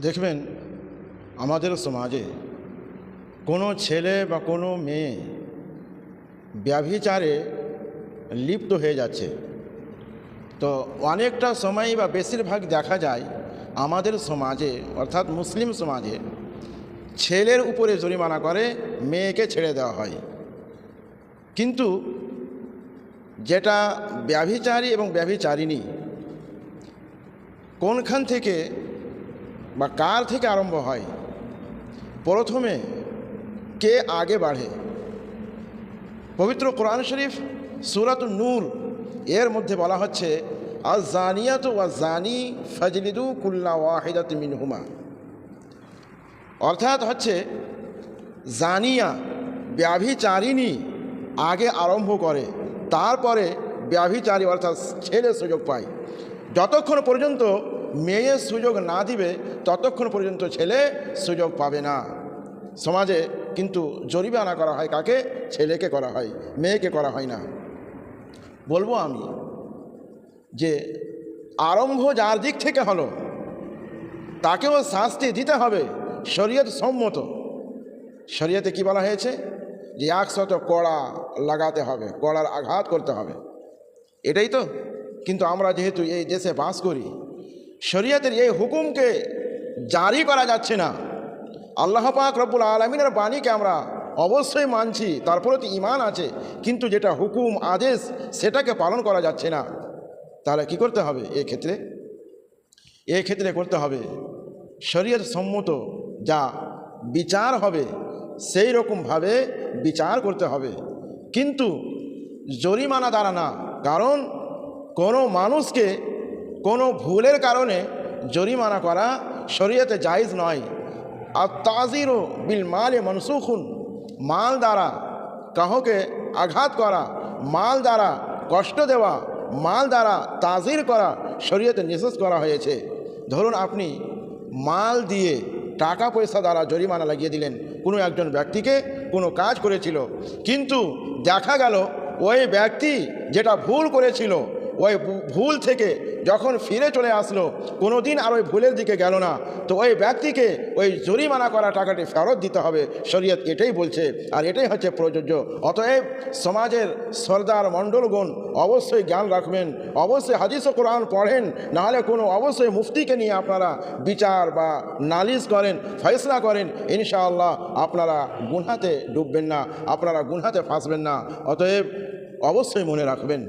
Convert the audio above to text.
দেখবেন, আমাদের সমাজে কোনো ছেলে বা কোনো মেয়ে ব্যভিচারে লিপ্ত হয়ে যাচ্ছে। তো অনেকটা সময় বা বেশিরভাগ দেখা যায় আমাদের সমাজে, অর্থাৎ মুসলিম সমাজে, ছেলের উপরে জরিমানা করে, মেয়েকে ছেড়ে দেওয়া হয়। কিন্তু যেটা ব্যভিচারী এবং ব্যভিচারিণী, কোনখান থেকে বা কার থেকে আরম্ভ হয়? প্রথমে কে আগে বাড়ে? পবিত্র কোরআন শরীফ সুরাত নূর, এর মধ্যে বলা হচ্ছে আজ জানিয়াত ওয়া জানি ফজলিদু কুল্লা ওয়াহিদাত মিনহুমা। অর্থাৎ হচ্ছে, জানিয়া, ব্যভিচারিণী আগে আরম্ভ করে, তারপরে ব্যভিচারী অর্থাৎ ছেলে সুযোগ পায়। যতক্ষণ পর্যন্ত মেয়ে সুযোগ না দিবে, ততক্ষণ পর্যন্ত ছেলে সুযোগ পাবে না। সমাজে কিন্তু জরিমানা করা হয় কাকে? ছেলেকে করা হয়, মেয়েকে করা হয় না। বলব আমি যে আরম্ভ যার দিক থেকে হলো তাকেও শাস্তি দিতে হবে, শরীয়ত সম্মত। শরীয়তে কি বলা হয়েছে? যে একশত কড়া লাগাতে হবে, কড়ার আঘাত করতে হবে। এটাই তো। কিন্তু আমরা যেহেতু এই দেশে বাস করি শরীয়তের এই হুকুমকে জারি করা যাচ্ছে না। আল্লাহ পাক রব্বুল আলমিনের বাণীকে আমরা অবশ্যই মানছি, তার প্রতি ইমান আছে, কিন্তু যেটা হুকুম, আদেশ, সেটাকে পালন করা যাচ্ছে না। তাহলে কি করতে হবে? ক্ষেত্রে, এ ক্ষেত্রে করতে হবে, শরীয়ত সম্মত যা বিচার হবে, সেই রকমভাবে বিচার করতে হবে। কিন্তু জরিমানা দ্বারা না, কারণ কোনো মানুষকে কোনো ভুলের কারণে জরিমানা করা শরীয়তে জায়জ নয়। আর তাজিরও বিল মালে মনসুখুন, মাল দ্বারা কাহকে আঘাত করা, মাল দ্বারা কষ্ট দেওয়া, মাল দ্বারা তাজির করা শরীয়তে নিষেধ করা হয়েছে। ধরুন আপনি মাল দিয়ে টাকা পয়সা দ্বারা জরিমানা লাগিয়ে দিলেন, কোনো একজন ব্যক্তিকে কোনো কাজ করেছিল, কিন্তু দেখা গেল ওই ব্যক্তি যেটা ভুল করেছিল ওই ভুল থেকে যখন ফিরে চলে আসলো কোনো দিন আর ওই ভুলের দিকে গেল না। তো ওই ব্যক্তিকে ওই জরিমানা করা টাকাটি ফেরত দিতে হবে। শরীয়ত এটাই বলছে, আর এটাই হচ্ছে প্রযোজ্য। অতএব সমাজের সর্দার মণ্ডলগণ অবশ্যই জ্ঞান রাখবেন, অবশ্যই হাদিস ও কোরআন পড়েন, নাহলে কোনো অবশ্যই মুফতিকে নিয়ে আপনারা বিচার বা নালিশ করেন, ফয়সলা করেন, ইনশাআল্লাহ আপনারা গুনহাতে ডুববেন না, আপনারা গুনহাতে ফাঁসবেন না। অতএব অবশ্যই মনে রাখবেন।